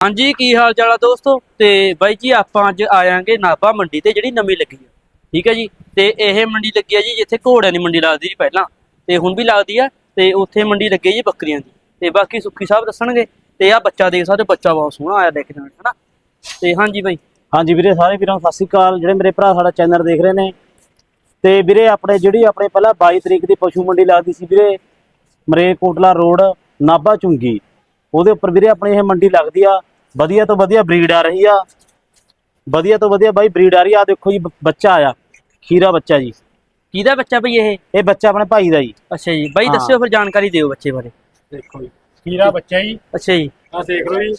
ਹਾਂਜੀ ਕੀ ਹਾਲ ਚਾਲ ਆ ਦੋਸਤੋ? ਤੇ ਬਾਈ ਜੀ ਆਪਾਂ ਅੱਜ ਆਇਆਂਗੇ ਨਾਭਾ ਮੰਡੀ ਤੇ ਜਿਹੜੀ ਨਵੀਂ ਲੱਗੀ ਆ। ਠੀਕ ਹੈ ਜੀ? ਤੇ ਇਹ ਮੰਡੀ ਲੱਗੀ ਆ ਜੀ ਜਿੱਥੇ ਘੋੜਿਆਂ ਦੀ ਮੰਡੀ ਲੱਗਦੀ ਸੀ ਪਹਿਲਾਂ। ਤੇ ਹੁਣ ਵੀ ਲੱਗਦੀ ਆ ਤੇ ਉੱਥੇ ਮੰਡੀ ਲੱਗੀ ਜੀ ਬੱਕਰੀਆਂ ਦੀ। ਤੇ ਬਾਕੀ ਸੁੱਖੀ ਸਾਹਿਬ ਦੱਸਣਗੇ। ਤੇ ਆ ਬੱਚਾ ਦੇਖ ਸਕਦੇ ਹੋ, ਬੱਚਾ ਬਹੁਤ ਸੋਹਣਾ ਆਇਆ ਦੇਖਣ ਵਿੱਚ ਹਨਾ? ਤੇ ਹਾਂਜੀ ਬਾਈ। ਹਾਂਜੀ ਵੀਰੇ ਸਾਰੇ ਵੀਰਾਂ ਨੂੰ ਸਤਿ ਸ਼੍ਰੀ ਅਕਾਲ। ਜਿਹੜੇ ਮੇਰੇ ਭਰਾ ਸਾਡਾ ਚੈਨਲ ਦੇਖ ਰਹੇ ਨੇ। ਤੇ ਵੀਰੇ ਆਪਣੇ ਜਿਹੜੀ ਆਪਣੇ ਪਹਿਲਾਂ 22 ਤਰੀਕ ਦੀ ਪਸ਼ੂ ਮੰਡੀ ਲੱਗਦੀ ਸੀ ਵੀਰੇ ਮਰੇ ਕੋਟਲਾ ਰੋਡ ਨਾਭਾ ਚੁੰਗੀ ਉਹਦੇ ਉੱਪਰ ਵੀਰੇ ਆਪਣੀ ਇਹ ਮੰਡੀ ਲੱਗਦੀ ਆ। ਵਧੀਆ ਤੋਂ ਵਧੀਆ ਬਰੀਡ ਆ ਰਹੀ ਆ। ਵਧੀਆ ਤੋਂ ਵਧੀਆ ਬਾਈ ਬਰੀਡ ਆ ਰਹੀ ਆ। ਦੇਖੋ ਜੀ ਬ- ਬੱਚਾ ਆਇਆ ਖੀਰਾ ਬੱਚਾ ਜੀ। ਕਿਹਦਾ ਬੱਚਾ ਬਈ ਇਹ? ਇਹ ਬੱਚਾ ਆਪਣੇ ਭਾਈ ਦਾ ਜੀ। ਅੱਛਾ ਜੀ। ਬਾਈ ਹਾਂ। ਦੱਸਿਓ ਫਿਰ ਜਾਣਕਾਰੀ ਦਿਓ ਬੱਚੇ ਬਾਰੇ। ਦੇਖੋ ਜੀ ਹੀਰਾ ਬੱਚਾ ਜੀ। ਅੱਛਾ ਜੀ। ਆ ਦੇਖ ਲਓ ਜੀ।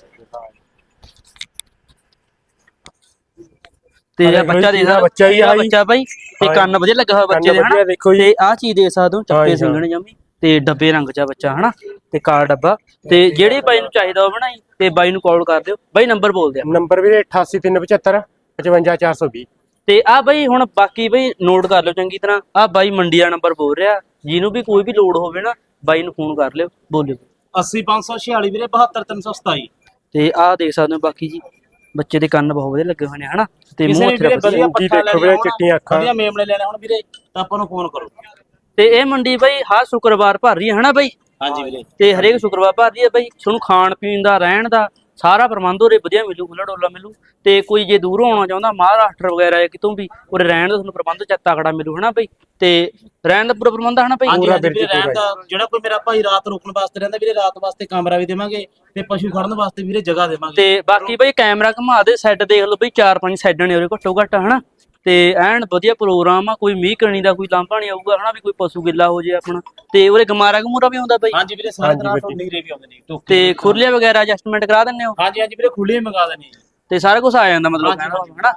ਤੇ ਆਹ ਇਹ ਦੇਖੋ ਬੱਚਾ ਜੀ, ਦੇਖ ਇਹਦਾ ਬੱਚਾ ਹੀ ਆ ਜੀ। ਬੱਚਾ ਬਾਈ। ਤੇ ਹਾਂ ਕੰਨ ਵਧੀਆ ਲੱਗਾ ਹੋਇਆ ਬੱਚੇ ਕੰਨ ਦੇ ਹਨਾ? ਦੇਖੋ ਜੀ। ਤੇ ਆਹ ਚੀਜ਼ ਦੇ ਸਕਦੇ ਹੋ ਹਾਂ ਚੱਪੇ ਜੀ, ਹਾਂ। ਸਿੰਗਣ ਜਮੀ। ਤੇ ਡੱਬੇ ਰੰਗ ਚ ਆ ਬੱਚਾ ਹਨਾ? ਤੇ ਕਾਲਾ ਡੱਬਾ। ਤੇ ਜਿਹੜੇ ਬਾਈ ਨੂੰ ਚਾਹੀਦਾ ਉਹ ਬਣਾਈ ਤੇ ਬਾਈ ਨੂੰ ਕਾਲ ਕਰ ਦਿਓ। ਬਾਈ ਨੰਬਰ ਬੋਲ ਦਿਓ ਨੰਬਰ ਵੀਰੇ 88375 55420 ਤੇ ਆ ਬਾਈ ਹੁਣ ਬਾਕੀ ਬਾਈ ਨੋਟ ਕਰ ਲਿਓ ਚੰਗੀ ਤਰ੍ਹਾਂ। ਆ ਬਾਈ ਮੰਡੀ ਦਾ ਨੰਬਰ ਬੋਲ ਰਿਹਾ। ਜਿਹਨੂੰ ਵੀ ਕੋਈ ਵੀ ਲੋਡ ਹੋਵੇ ਨਾ ਬਾਈ ਨੂੰ ਫੋਨ ਕਰ ਲਿਓ। ਬੋਲਿਓ। 80546 ਵੀਰੇ 72327 ਤੇ ਆਹ ਦੇਖ ਸਕਦੇ ਹੋ ਬਾਕੀ ਜੀ। ਬੱਚੇ ਦੇ ਕੰਨ ਬਹੁਤ ਵਧੀਆ ਲੱਗੇ ਹੋਏ ਨੇ ਹਨਾ? ਤੇ ਮੂੰਹ ਰੱਖ ਵਧੀਆ ਪੱਠਾ ਚਿੱਟੀਆਂ ਅੱਖਾਂ। ਵਧੀਆ ਮੇਮਣੇ ਲੈਣੇ ਹੁਣ ਵੀਰੇ ਤਾਂ ਆਪਾਂ ਨੂੰ ਫੋਨ ਕਰੋ। ਤੇ ਇਹ ਮੰਡੀ ਬਾਈ ਹਰ ਸ਼ੁੱਕਰਵਾਰ ਭਰ ਰਹੀ ਹੈ ਹਨਾ ਬਾਈ? ਹਾਂਜੀ ਵੀਰੇ। ਤੇ ਹਰੇਕ ਸ਼ੁੱਕਰਵਾਰ ਭਰ ਰਹੀ ਹੈ ਬਾਈ ਤੁਹਾਨੂੰ ਖਾਣ ਪੀਣ ਦਾ ਰਹਿਣ ਦਾ ਸਾਰਾ ਪ੍ਰਬੰਧ ਉਰੇ ਵਧੀਆ ਮਿਲੂ ਖੁੱਲਾ ਡੋਲਾ ਮਿਲੂ। ਤੇ ਕੋਈ ਜੇ ਦੂਰੋਂ ਆਉਣਾ ਚਾਹੁੰਦਾ ਮਹਾਰਾਸ਼ਟਰ ਵਗੈਰਾ ਜਾਂ ਕਿਤੋਂ ਵੀ ਉਰੇ ਰਹਿਣ ਦਾ ਤੁਹਾਨੂੰ ਪ੍ਰਬੰਧ ਚ ਤਕੜਾ ਮਿਲੂ ਹਨਾ ਬਾਈ? ਤੇ ਰਹਿਣ ਦਾ ਪੂਰਾ ਪ੍ਰਬੰਧ ਹਨਾ ਬਾਈ? ਹਾਂਜੀ ਪੂਰਾ ਹਾਂਜੀ ਵੀਰ ਜੀ, ਵੀਰੇ ਰਹਿਣ ਪੂਰਾ ਦਾ ਜਿਹੜਾ ਕੋਈ ਮੇਰਾ ਭਾਈ ਰਾਤ ਰੁਕਣ ਵਾਸਤੇ ਰਹਿੰਦਾ ਵੀਰੇ ਰਾਤ ਵਾਸਤੇ ਕਮਰਾ ਵੀ ਦੇਵਾਂਗੇ ਤੇ ਪਸ਼ੂ ਖੜਨ ਵਾਸਤੇ ਵੀਰੇ ਜਗ੍ਹਾ ਦੇਵਾਂਗੇ। ਤੇ ਬਾਕੀ ਬਾਈ ਕੈਮਰਾ ਘੁਮਾ ਦੇ ਸੈੱਟ ਦੇਖ ਲਓ ਬਈ ਚਾਰ ਪੰਜ ਸੈੱਡ ਨੇ ਉਰੇ ਘੱਟੋ ਘੱਟ ਹਨਾ ਤੇ ਐਨ ਵਧੀਆ ਪ੍ਰੋਗਰਾਮ ਆ ਕੋਈ ਮੀਂਹ ਕਣੀ ਦਾ ਕੋਈ ਲਾਂਭਾ ਨਹੀਂ ਆਊਗਾ ਹਨਾ ਵੀ ਕੋਈ ਪਸ਼ੂ ਗਿੱਲਾ ਹੋ ਜੇ ਆਪਣਾ। ਤੇ ਉਰੇ ਗਮਾਰਾ ਗਮੂਰਾ ਵੀ ਆਉਂਦਾ ਬਾਈ? ਹਾਂਜੀ ਵੀਰੇ ਸਾਰੇ ਤਰ੍ਹਾਂ। ਤੋਂ ਨੀਰੇ ਵੀ ਆਉਂਦੇ ਨੇ ਟੋਕੇ ਤੇ ਖੁਰਲੀਆਂ ਵਗੈਰਾ ਐਡਜਸਟਮੈਂਟ ਕਰਾ ਦਿੰਦੇ ਹੋ? ਹਾਂਜੀ ਹਾਂਜੀ ਵੀਰੇ ਖੁੱਲੇ ਮੰਗਾ ਜੀ ਤੇ ਸਾਰਾ ਕੁਝ ਆ ਜਾਂਦਾ ਮਤਲਬ ਹਾਂਜੀ, ਕਹਿਣਾ ਹਾਂਜੀ। ਹਨਾ?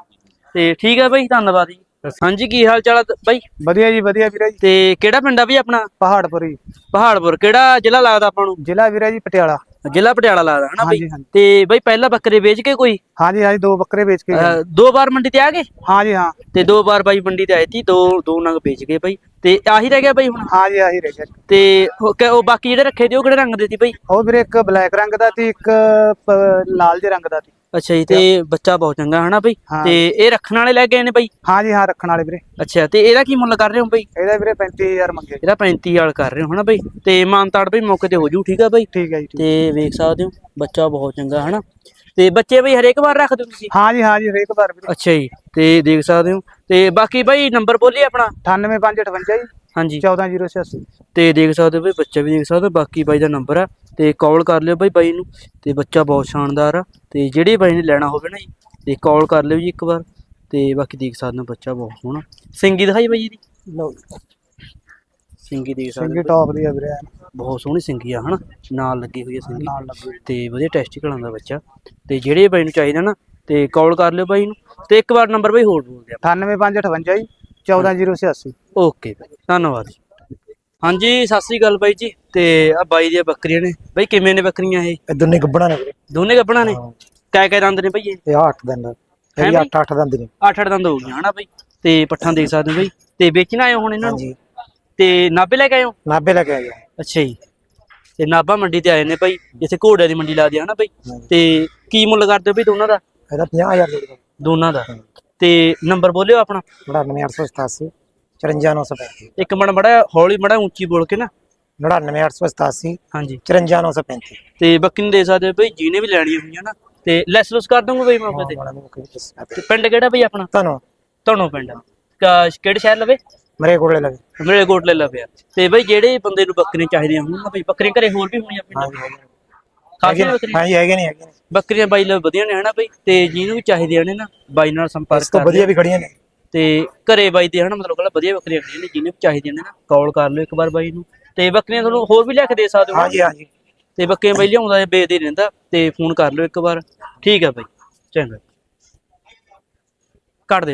ਤੇ ਠੀਕ ਹੈ ਬਾਈ ਧੰਨਵਾਦ ਜੀ। ਹਾਂਜੀ ਕੀ ਹਾਲ ਚਾਲ ਬਾਈ? ਵਧੀਆ ਜੀ ਵਧੀਆ ਵੀਰੇ ਜੀ। ਤੇ ਕਿਹੜਾ ਪਿੰਡ ਆ ਵੀ ਆਪਣਾ? ਪਹਾੜਪੁਰੀ ਪਹਾੜਪੁਰ ਕਿਹੜਾ ਜ਼ਿਲ੍ਹਾ ਲੱਗਦਾ ਆਪਾਂ ਨੂੰ? ਜ਼ਿਲ੍ਹਾ ਵੀਰੇ ਜੀ ਪਟਿਆਲਾ। ਜ਼ਿਲ੍ਹਾ ਪਟਿਆਲਾ ਲੱਗਦਾ ਹਨਾ ਬਾਈ? ਹਾਂਜੀ ਹਾਂਜੀ। ਤੇ ਬਾਈ ਪਹਿਲਾਂ ਬੱਕਰੇ ਵੇਚ ਕੇ ਕੋਈ? ਹਾਂਜੀ ਹਾਂਜੀ ਦੋ ਬੱਕਰੇ ਵੇਚ ਕੇ ਗਏ। ਦੋ ਵਾਰ ਮੰਡੀ ਤੇ ਆ ਗਏ? ਹਾਂਜੀ ਹਾਂ। ਤੇ ਦੋ ਵਾਰ ਬਾਈ ਮੰਡੀ ਤੇ ਆਏ ਸੀ ਦੋ ਦੋ ਨਗ ਵੇਚ ਗਏ ਬਾਈ। ਤੇ ਆਹੀ ਰਹਿ ਗਿਆ ਬਾਈ ਹੁਣ? ਹਾਂਜੀ ਆਹੀ ਰਹਿ ਗਿਆ। ਤੇ ਉਹ ਕ- ਉਹ ਬਾਕੀ ਜਿਹੜੇ ਰੱਖੇ ਤੇ ਉਹ ਕਿਹੜੇ ਰੰਗ ਦੇ ਸੀ ਬਾਈ? ਉਹ ਵੀਰੇ ਇੱਕ ਬਲੈਕ ਰੰਗ ਦਾ ਤੇ ਇੱਕ ਪ- ਲਾਲ ਜਿਹੇ ਰੰਗ ਦਾ ਸੀ। ਅੱਛਾ ਜੀ ਤੇ ਬੱਚਾ ਬਹੁਤ ਚੰਗਾ ਹਨਾ ਬਾਈ? ਹਾਂ। ਤੇ ਇਹ ਰੱਖਣ ਵਾਲੇ ਲੈ ਗਏ ਨੇ ਬਾਈ? ਹਾਂਜੀ ਹਾਂ ਰੱਖਣ ਵਾਲੇ ਵੀਰੇ। ਅੱਛਾ ਤੇ ਇਹਦਾ ਕੀ ਮੁੱਲ ਕਰ ਰਹੇ ਹੋ ਬਾਈ? ਇਹਦਾ ਵੀਰੇ 35000 ਮੰਗੇ ਇਹਦਾ 35 ਵਾਲ ਕਰ ਰਹੇ ਹੋ ਹਨਾ ਬਾਈ? ਤੇ ਮਾਨਤਾੜ ਬਾਈ ਮੌਕੇ ਤੇ ਹੋ ਜੂ ਠੀਕ ਆ ਬਾਈ? ਠੀਕ ਹੈ ਜੀ। ਤੇ ਵੇਖ ਸਕਦੇ ਹੋ ਬੱਚਾ ਬਹੁਤ ਚੰਗਾ ਹਨਾ? ਤੇ ਬੱਚੇ ਬਈ ਹਰੇਕ ਵਾਰ ਰੱਖਦੇ ਹੋ ਤੁਸੀਂ? ਹਾਂਜੀ ਹਾਂਜੀ ਹਰੇਕ ਵਾਰ ਵੀਰੇ। ਅੱਛਾ ਜੀ ਤੇ ਦੇਖ ਸਕਦੇ ਹੋ। ਤੇ ਬਾਕੀ ਬਾਈ ਨੰਬਰ ਬੋਲੀਏ ਆਪਣਾ? 98558 ਜੀ। ਹਾਂਜੀ। 14086 ਤੇ ਦੇਖ ਸਕਦੇ ਹੋ ਬਈ ਬੱਚਾ ਵੀ ਦੇਖ ਸਕਦੇ ਹੋ ਬਾਕੀ ਬਾਈ ਦਾ ਨੰਬਰ ਆ। ਤੇ ਕਾਲ ਕਰ ਲਿਓ ਬਾਈ ਬਾਈ ਨੂੰ ਤੇ ਬੱਚਾ ਬਹੁਤ ਸ਼ਾਨਦਾਰ ਆ ਤੇ ਜਿਹੜੇ ਬਾਈ ਨੇ ਲੈਣਾ ਹੋਵੇ ਨਾ ਜੀ ਤੇ ਕਾਲ ਕਰ ਲਿਓ ਜੀ ਇੱਕ ਵਾਰ ਤੇ ਬਾਕੀ ਦੇਖ ਸਕਦੇ ਹੋ ਬੱਚਾ ਬਹੁਤ ਸੋਹਣਾ। ਸਿੰਗੀ ਦਿਖਾਈ ਬਾਈ ਇਹਦੀ? ਸਿੰਗੀ ਦੇਖ ਸਕਦੇ ਸਿੰਗੀ ਟੌਪ ਦੀ ਆ ਵੀਰੇ। ਬਹੁਤ ਸੋਹਣੀ ਸਿੰਗੀ ਆ ਹਨਾ? ਨਾਲ ਲੱਗੀ ਹੋਈ ਆ ਸਿੰਗੀ। ਨਾਲ ਲੱਗੇ ਤੇ ਵਧੀਆ ਟੈਸਟੀਕਲਾਂ ਦਾ ਬੱਚਾ। ਤੇ ਜਿਹੜੇ ਬਾਈ ਨੂੰ ਚਾਹੀਦਾ ਨਾ ਤੇ ਕਾਲ ਕਰ ਲਿਓ ਬਾਈ ਨੂੰ ਤੇ ਇੱਕ ਵਾਰ ਨੰਬਰ ਬਾਈ ਹੋਰ ਬੋਲ ਦਿਓ। 98558 ਜੀ 14086 ਓਕੇ ਬਾਈ ਧੰਨਵਾਦ ਜੀ। ਹਾਂਜੀ ਸਤਿ ਸ੍ਰੀ ਅਕਾਲ ਬਾਈ ਜੀ। ਤੇ ਆ ਬਾਈ ਦੀਆਂ ਬੱਕਰੀਆਂ ਨੇ। ਬਾਈ ਕਿਵੇਂ ਨੇ ਬੱਕਰੀਆਂ ਇਹ? ਇਹ ਦੋਨੇ ਗੱਬਣਾ ਨੇ ਵੀਰੇ। ਦੋਨੇ ਗੱਭਣਾ ਨੇ? ਕੈ ਕੈ ਦੰਦ ਨੇ ਬਾਈ ਇਹ? ਇਹ 8 ਦਿਨ ਹੈਂ ਇਹ ਬਈ? 8 8 ਦਿਨ ਨੇ। 8-8 ਦੰਦ ਹੋ ਗਈਆਂ ਹਨਾ ਬਾਈ? ਤੇ ਪੱਠਾਂ ਦੇਖ ਸਕਦੇ ਹੋ ਬਾਈ। ਤੇ ਵੇਚਣ ਆਏ ਹੋ ਹੁਣ ਇਹਨਾਂ ਨੂੰ? ਹਾਂਜੀ। ਤੇ ਨਾਭੇ ਲੈ ਕੇ ਆਏ ਹੋ? ਨਾਬੇ ਲੈ ਕੇ ਆਇਆ ਅੱਛਾ ਜੀ। ਤੇ ਨਾਭਾ ਮੰਡੀ ਤੇ ਆਏ ਨੇ ਬਾਈ। ਜਿੱਥੇ ਘੋੜਿਆਂ ਦੀ ਮੰਡੀ ਲੱਗਦੀ ਹੈ ਹਨਾ ਬਾਈ? ਤੇ ਕੀ ਮੁੱਲ ਕਰਦੇ ਹੋ ਬਾਈ ਦੋਨਾਂ ਦਾ? ਇਹਦਾ 50000 ਦੇ। ਦਿਓ ਦੋਨਾਂ ਦਾ। ਤੇ ਨੰਬਰ ਬੋਲਿਓ ਆਪਣਾ। 99887 54935 ਇੱਕ ਮਿੰਟ ਮੜਾ ਹੌਲੀ ਮੜਾ ਉੱਚੀ ਬੋਲ ਕੇ ਨਾ। 99887 ਹਾਂਜੀ। 54935 ਤੇ ਬੱਕੀ ਨੂੰ ਦੇ ਸਕਦੇ ਬਈ ਜਿਹਨੇ ਵੀ ਲੈਣੀ ਹੋਈਆਂ ਨਾ ਤੇ ਲੈਸ ਲੁਸ ਕਰ ਦੋਗੇ ਬਈ ਮੌਕੇ ਤੇ ਤੇ ਪਿੰਡ ਕਿਹੜਾ ਬਈ ਆਪਣਾ? ਤੁਹਾਨੂੰ ਧਨੋ ਪਿੰਡ। ਕਿਹੜੇ ਸ਼ਹਿਰ ਲਵੇ? ਮਰੇ ਕੋਲੇ ਲੱਗੇ ਮੇਰੇ ਕੋਟ ਲੈ ਲਵੇ ਤੇ ਬਈ ਜਿਹੜੇ ਬੰਦੇ ਨੂੰ ਬੱਕਰੀਆਂ ਚਾਹੀਦੀਆਂ ਹੋਣ ਨਾ ਬਈ ਬੱਕਰੀਆਂ ਘਰੇ ਹੋਰ ਵੀ ਹੋਣੀਆਂ ਕਾਫੀ ਨੇ। ਬੱਕਰੀਆਂ। ਹਾਂਜੀ ਹੈਗੇ ਨਹੀਂ ਹੈਗੇ ਨੇ। ਬੱਕਰੀਆਂ ਬਾਈ ਲਵੇ ਵਧੀਆ ਨੇ ਹਨਾ ਬਈ। ਤੇ ਜਿਹਨੂੰ ਵੀ ਚਾਹੀਦੀਆਂ ਨੇ ਨਾ ਬਾਈ ਨਾਲ ਸੰਪਰਕ ਕਰ ਵਧੀਆ ਵੀ ਖੜੀਆਂ ਨੇ। ਤੇ ਘਰੇ ਬਾਈ ਦੇ ਹਨਾ ਮਤਲਬ ਕਹਿੰਦਾ ਵਧੀਆ ਬੱਕਰੀਆਂ ਖੜੀਆਂ ਨੇ ਜਿਹਨੂੰ ਵੀ ਚਾਹੀਦੀਆਂ ਨੇ ਨਾ ਕਾਲ ਕਰ ਲਿਓ ਇੱਕ ਵਾਰ ਬਾਈ ਨੂੰ। ਤੇ ਬੱਕਰੀਆਂ ਤੁਹਾਨੂੰ ਹੋਰ ਵੀ ਲਿਆ ਕੇ ਦੇ ਸਕਦੇ ਹੋ? ਹਾਂਜੀ ਹਾਂਜੀ। ਤੇ ਬੱਕਰੀਆਂ ਬਾਈ ਲਿਆਉਂਦਾ ਜਾਂ ਵੇਚਦੇ ਰਹਿੰਦਾ ਤੇ ਫੋਨ ਕਰ ਲਿਓ ਇੱਕ ਵਾਰ। ਠੀਕ ਹੈ ਬਾਈ ਚੰਗਾ। ਕੱਟ ਦੇ।